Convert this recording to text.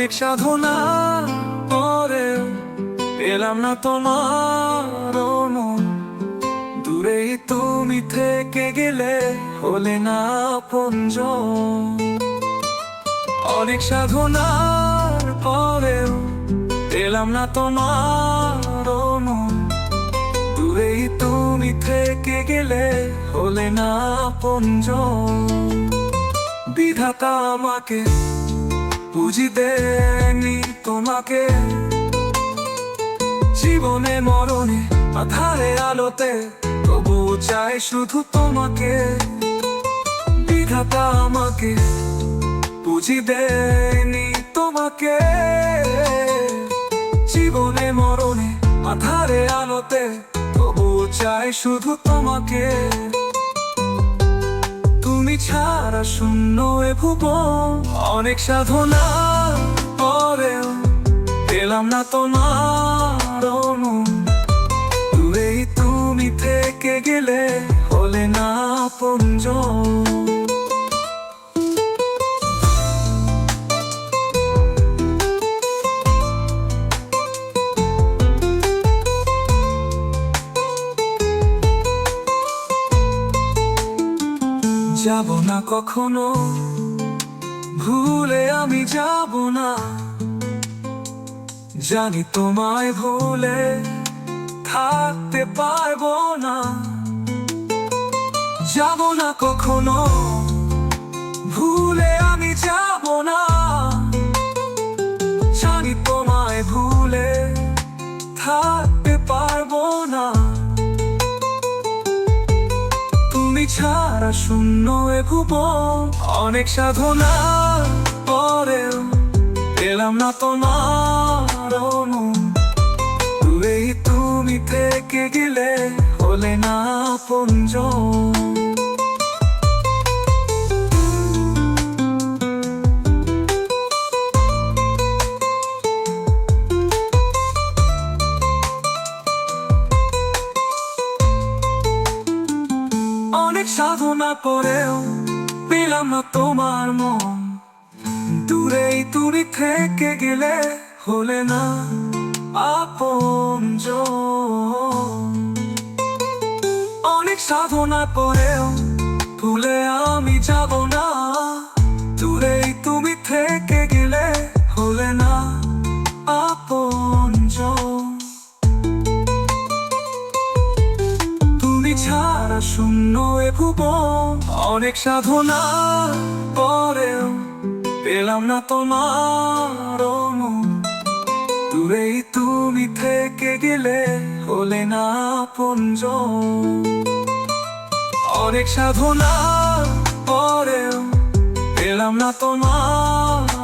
অনেক সাধনা পরে পেলাম না তোমার মন দূরেই তুমি থেকে গেলে হলে না পঞ্জ অনেক সাধনার পরেও পেলাম না তোমার মন দূরেই তুমি থেকে গেলে হলে না পঞ্জ বিধাতা আমাকে বুঝি দেনি তোমাকে। জীবনে, মরণে, আধারে, আলোতে তবু চাই শুধু তোমাকে। বিধাতা আমাকে, বুঝি দেনি তোমাকে। জীবনে, মরণে, আধারে, আলোতে তবু চাই শুধু তোমাকে। তুমি ছাড়া শূন্য এ ভুবন। অনেক সাধনা পরে পেলাম না তোমার দূরেই তুমি থেকে গেলে হলে না পঞ্জ যাব না কখনো। ভুলে আমি যাব না। জানি তোমায় ভুলে থাকতে পারব না। যাব না কখনো। ভুলে ছাড়া শূন্য এ ভুবন অনেক সাধনা পরেও পেলাম না তোমার অনেক সাধনা পরেও পেলাম না তোমার মন। দূরেই তুমি থেকে গেলে হলে না আপন অনেক সাধনা পরেও ভুলে আমি যাব না। শূন্য এ ভুবন। অনেক সাধনা পরেও পেলাম না তোমার দূরেই তুমি থেকে গেলে হলে না পঞ্জ অনেক সাধনা পরেও পেলাম না তোমার